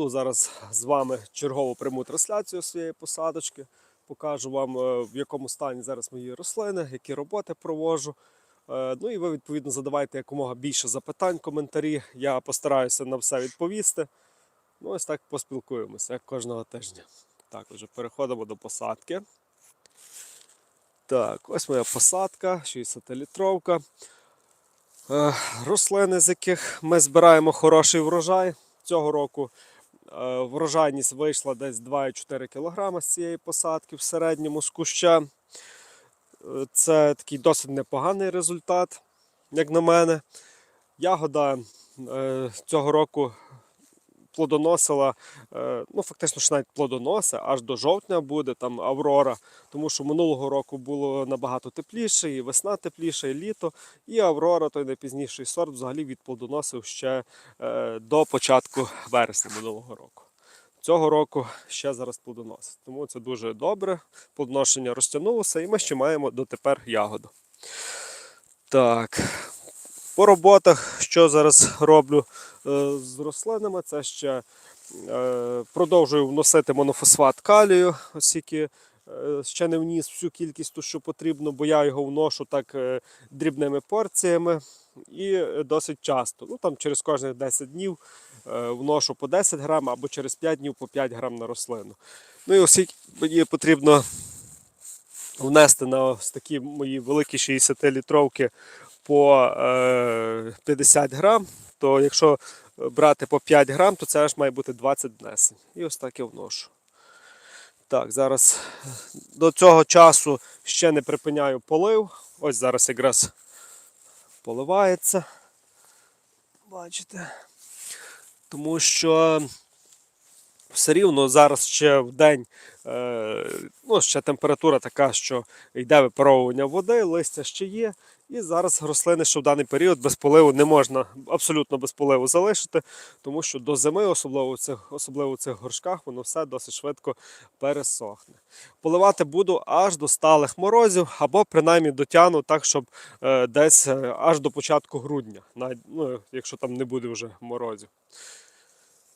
ягоду. Зараз з вами чергово пряму трансляцію своєї посадочки. Покажу вам, е, в якому стані зараз мої рослини, які роботи проводжу. Е, Ну і ви відповідно задавайте якомога більше запитань, коментарі. Я постараюся на все відповісти. Ну, ось так поспілкуємося, як кожного тижня. Так, вже переходимо до посадки. Так, ось моя посадка, 60-літровка. Е, Рослини, з яких ми збираємо хороший врожай. Цього року врожайність вийшла десь 2,4 кг з цієї посадки в середньому з куща. Е, Це такий досить непоганий результат, як на мене. Ягода е, цього року плодоносила, е, ну фактично ж навіть плодоносить, аж до жовтня буде там Аврора, тому що минулого року було набагато тепліше, і весна тепліша, і літо. І Аврора, той найпізніший сорт, взагалі відплодоносив ще е, до початку вересня минулого року. Цього року ще зараз плодоносить. Тому це дуже добре. Плодоношення розтягнулося, і ми ще маємо дотепер ягоду. Так. По роботах, що зараз роблю е, з рослинами, це ще е, продовжую вносити монофосфат калію, оскільки е, ще не вніс всю кількість, ту, що потрібно, бо я його вношу так дрібними порціями і досить часто. Ну там через кожних 10 днів вношу по 10 грам або через 5 днів по 5 грам на рослину. Ну і оскільки мені потрібно внести на ось такі мої великі 60-літровки по е, 50 грам, то якщо брати по 5 грам, то це аж має бути 20 внесень. І ось так я вношу. Так, зараз до цього часу ще не припиняю полив. Ось зараз якраз поливається. Бачите? Тому що все рівно зараз ще в день е, ну, ще температура така, що йде випаровування води, листя ще є. І зараз рослини, що в даний період без поливу не можна абсолютно без поливу залишити, тому що до зими, особливо в цих, особливо в цих горшках, воно все досить швидко пересохне. Поливати буду аж до сталих морозів, або принаймні дотягну так, щоб е, десь е, аж до початку грудня, навіть, ну, якщо там не буде вже морозів.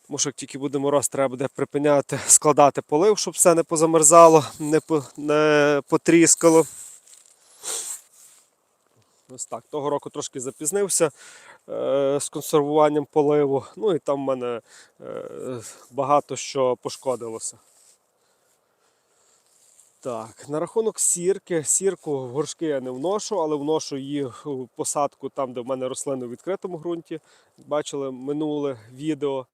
Тому що як тільки буде мороз, треба буде припиняти складати полив, щоб все не позамерзало, не, по, не потріскало. Ось так. Того року трошки запізнився е, з консервуванням поливу. Ну і там в мене е, багато що пошкодилося. Так, на рахунок сірки. Сірку в горшки я не вношу, але вношу її в посадку там, де в мене рослини в відкритому ґрунті. Бачили минуле відео.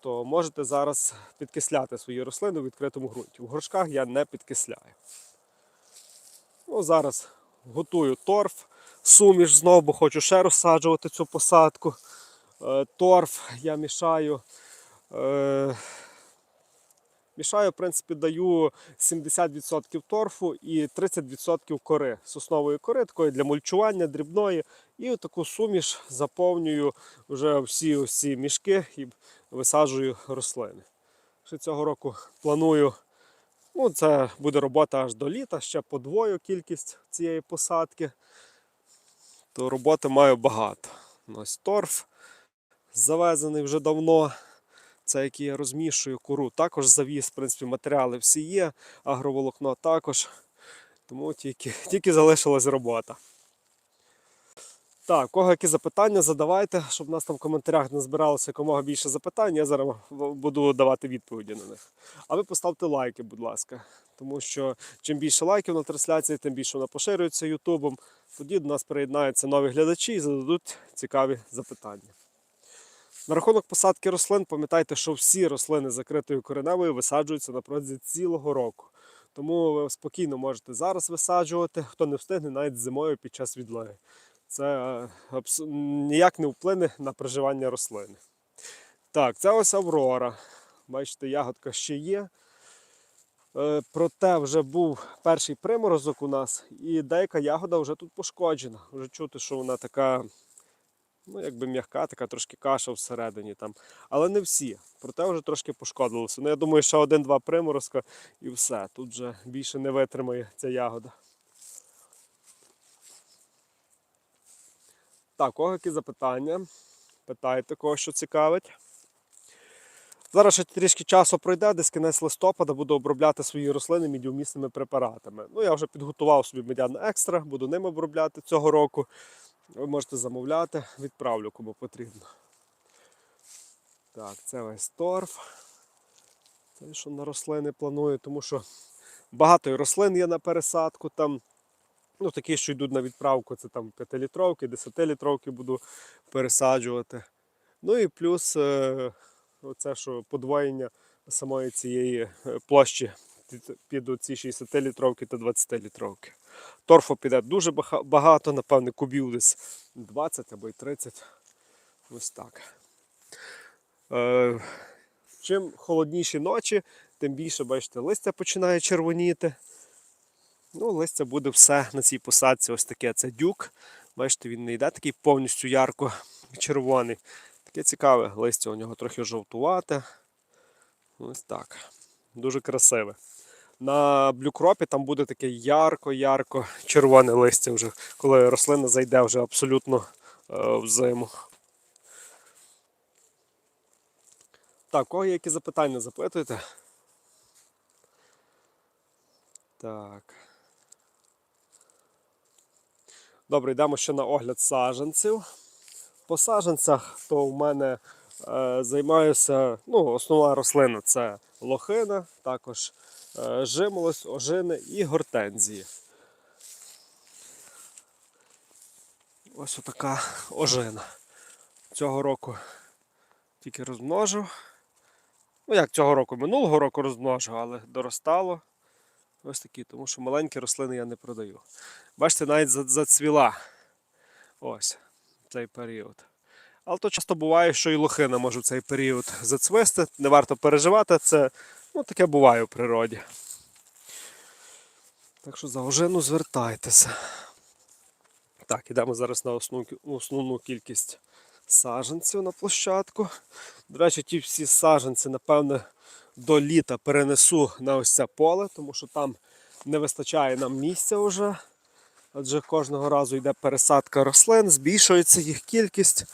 То можете зараз підкисляти свої рослини в відкритому ґрунті. В горшках я не підкисляю. Ну, зараз готую торф, суміш знову, бо хочу ще розсаджувати цю посадку. Е, торф я мішаю. Е, мішаю, в принципі, даю 70% торфу і 30% кори, соснової кори, такої для мульчування дрібної. І таку суміш заповнюю вже всі ось мішки і висаджую рослини. Ще цього року планую. Ну, це буде робота аж до літа, ще подвою кількість цієї посадки. То роботи маю багато. Ось торф завезений вже давно. Це який я розмішую кору. Також завіз, в принципі, матеріали всі є, агроволокно також. Тому тільки, тільки залишилась робота. Так, у кого які запитання, задавайте, щоб у нас там в коментарях не збиралося якомога більше запитань, я зараз буду давати відповіді на них. А ви поставте лайки, будь ласка. Тому що чим більше лайків на трансляції, тим більше вона поширюється Ютубом. Тоді до нас приєднаються нові глядачі і зададуть цікаві запитання. На рахунок посадки рослин, пам'ятайте, що всі рослини закритою кореневою висаджуються на цілого року. Тому ви спокійно можете зараз висаджувати, хто не встигне навіть зимою під час відлоги. Це е, ніяк не вплине на проживання рослини. Так, це ось Аврора. Бачите, ягодка ще є. Е, Проте вже був перший приморозок у нас, і деяка ягода вже тут пошкоджена. Вже чути, що вона така, ну якби м'яка, така трошки каша всередині там. Але не всі. Проте вже трошки пошкодилося. Ну, я думаю, що один-два приморозка і все. Тут вже більше не витримає ця ягода. Так, кого які запитання? Питайте, кого що цікавить. Зараз ще трішки часу пройде, десь кінець листопада буду обробляти свої рослини мідіумісними препаратами. Ну, я вже підготував собі медян екстра, буду ним обробляти цього року. Ви можете замовляти, відправлю кому потрібно. Так, це весь торф. Це що на рослини планую, тому що багато рослин є на пересадку. Там, ну, такі, що йдуть на відправку, це там 5-літровки, 10-літровки буду пересаджувати. Ну і плюс е, оце, що подвоєння самої цієї е, площі під- оці 60-літровки та 20-літровки. Торфу піде дуже багато, напевне, кубів десь 20 або й 30. Ось так. Е, чим холодніші ночі, тим більше, бачите, листя починає червоніти. Ну, листя буде все на цій посадці. Ось таке. Це дюк. Бачите, він не йде такий повністю ярко червоний. Таке цікаве листя у нього трохи жовтувате. Ось так. Дуже красиве. На блюкропі там буде таке ярко-ярко червоне листя, вже, коли рослина зайде вже абсолютно е, в зиму. Так, кого є які запитання, запитуйте. Так. Добре, йдемо ще на огляд саджанців. По саджанцях то в мене е, займаюся, ну, основна рослина це лохина, також е, жимолость, ожини і гортензії. Ось отака ожина. Цього року тільки розмножив. Ну, як цього року, минулого року розмножив, але доростало. Ось такі, тому що маленькі рослини я не продаю. Бачите, навіть зацвіла. Ось цей період. Але то часто буває, що і лохина може в цей період зацвисти. Не варто переживати, це ну, таке буває в природі. Так що за ожину звертайтеся. Так, ідемо зараз на основну, основну кількість саджанців на площадку. До речі, ті всі саджанці, напевне, до літа перенесу на ось це поле, тому що там не вистачає нам місця вже. Адже кожного разу йде пересадка рослин, збільшується їх кількість.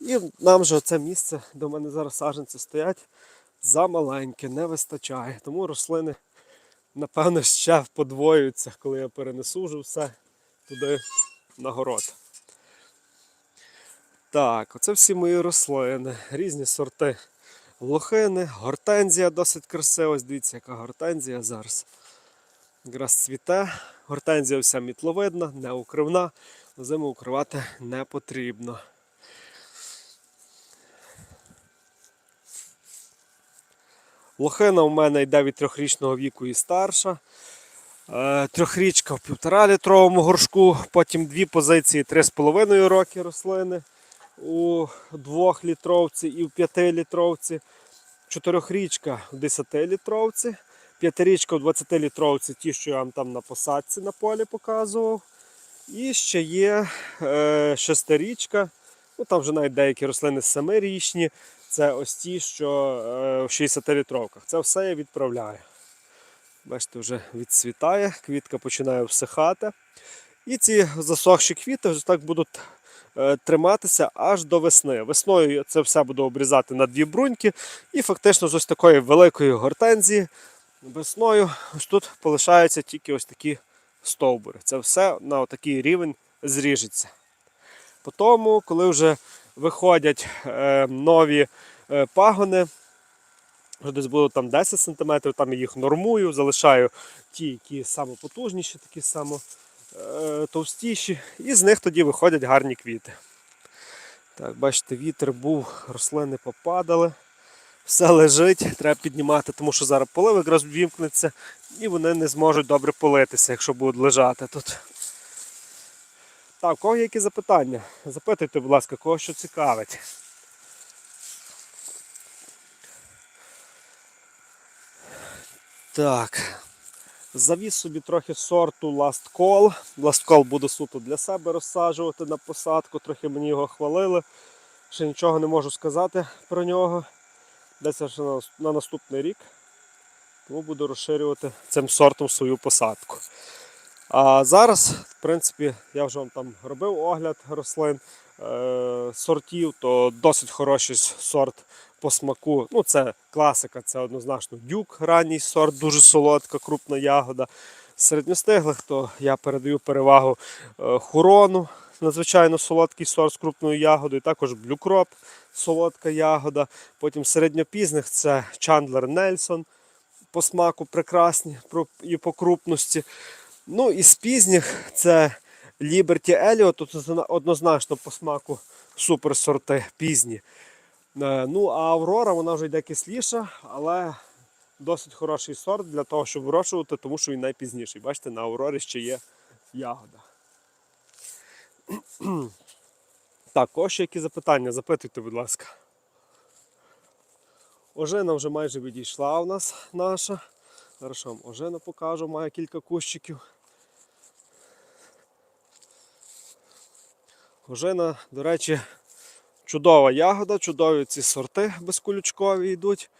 І нам же це місце, де в мене зараз саджанці стоять, замаленьке, не вистачає. Тому рослини, напевно, ще подвоюються, коли я перенесу вже все туди на город. Так, оце всі мої рослини, різні сорти лохини, гортензія досить красива. Ось дивіться, яка гортензія зараз. Якраз цвіте. Гортензія вся мітловидна, не укривна. Зиму укривати не потрібно. Лохина у мене йде від трьохрічного віку і старша. Е, Трьохрічка в півтора літровому горшку, потім дві позиції 3,5 роки рослини у двохлітровці і в п'ятилітровці. Чотирьохрічка в 10-літровці, п'ятирічка в 20-літровці, ті, що я вам там на посадці на полі показував. І ще є е, шестирічка, ну там вже навіть деякі рослини семирічні. Це ось ті, що е, в 60-літровках. Це все я відправляю. Бачите, вже відцвітає, квітка починає всихати. І ці засохші квіти вже так будуть е, триматися аж до весни. Весною я це все буду обрізати на дві бруньки. І фактично з ось такої великої гортензії весною ось тут полишаються тільки ось такі стовбури. Це все на такий рівень зріжеться. Потім, коли вже виходять е, нові е, пагони, десь було там 10 см, там я їх нормую, залишаю ті, які самопотужніші, такі само е, товстіші, і з них тоді виходять гарні квіти. Так, бачите, вітер був, рослини попадали. Все лежить, треба піднімати, тому що зараз полив якраз вімкнеться, і вони не зможуть добре политися, якщо будуть лежати тут. Так, у кого є які запитання? Запитуйте, будь ласка, кого що цікавить. Так. Завіз собі трохи сорту Last Call. Last Call буду суто для себе розсаджувати на посадку, трохи мені його хвалили. Ще нічого не можу сказати про нього. Десь аж на, на наступний рік. Тому буду розширювати цим сортом свою посадку. А зараз, в принципі, я вже вам там робив огляд рослин. е, сортів, то досить хороший сорт по смаку. Ну, це класика, це однозначно дюк, ранній сорт, дуже солодка, крупна ягода. Середньостиглих, то я передаю перевагу е, хурону, надзвичайно солодкий сорт з крупною ягодою, також блюкроп, солодка ягода. Потім середньопізних це Чандлер Нельсон по смаку прекрасні і по крупності. Ну і з пізніх це Liberty Elliot, тут однозначно по смаку супер сорти пізні. Е, Ну, а Аврора вона вже йде кисліша, але досить хороший сорт для того, щоб вирощувати, тому що він найпізніший. Бачите, на Аврорі ще є ягода. Так, ось ще які запитання, запитуйте, будь ласка. Ожина вже майже відійшла у нас наша. Зараз вам ожина покажу, має кілька кущиків. Ожина, до речі, чудова ягода, чудові ці сорти безколючкові йдуть.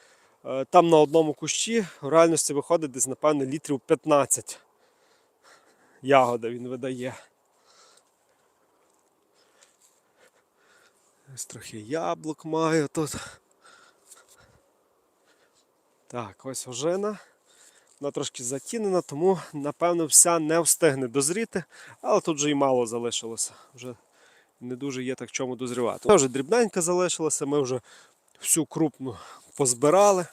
Е, Там на одному кущі в реальності виходить десь, напевно, літрів 15 ягода він видає. Ось трохи яблук маю тут. Так, ось ожина. Вона трошки затінена, тому напевно вся не встигне дозріти, але тут вже і мало залишилося. Вже не дуже є так чому дозрівати. Вже дрібненька залишилася, ми вже всю крупну позбирали.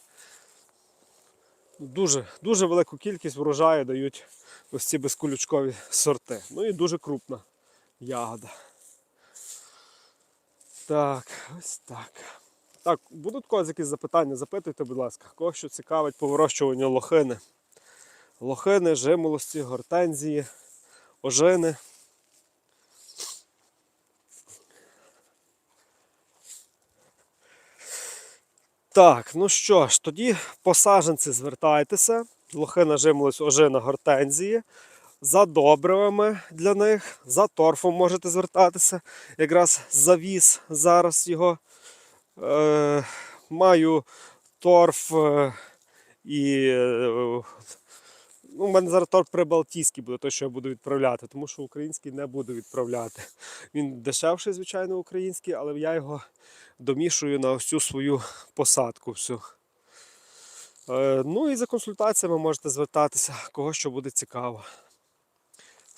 Дуже, дуже велику кількість врожаю дають ось ці безкулючкові сорти. Ну і дуже крупна ягода. Так, ось так. Так, будуть когось якісь запитання, запитуйте, будь ласка, кого що цікавить по вирощуванню лохини. Лохини, жимолості, гортензії, ожини. Так, ну що ж, тоді по саджанці звертайтеся. Лохина жимолость, ожина, гортензії. За добривами для них, за торфом можете звертатися. Якраз завіз зараз його. Е, маю торф е, і. Е, ну, у мене зараз торф прибалтійський буде, той, що я буду відправляти, тому що український не буду відправляти. Він дешевший, звичайно, український, але я його домішую на цю свою посадку. Всю. Е, ну і за консультаціями можете звертатися, кого що буде цікаво.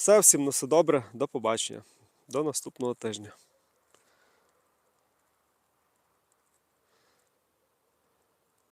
Все, всім на все добре, до побачення, до наступного тижня.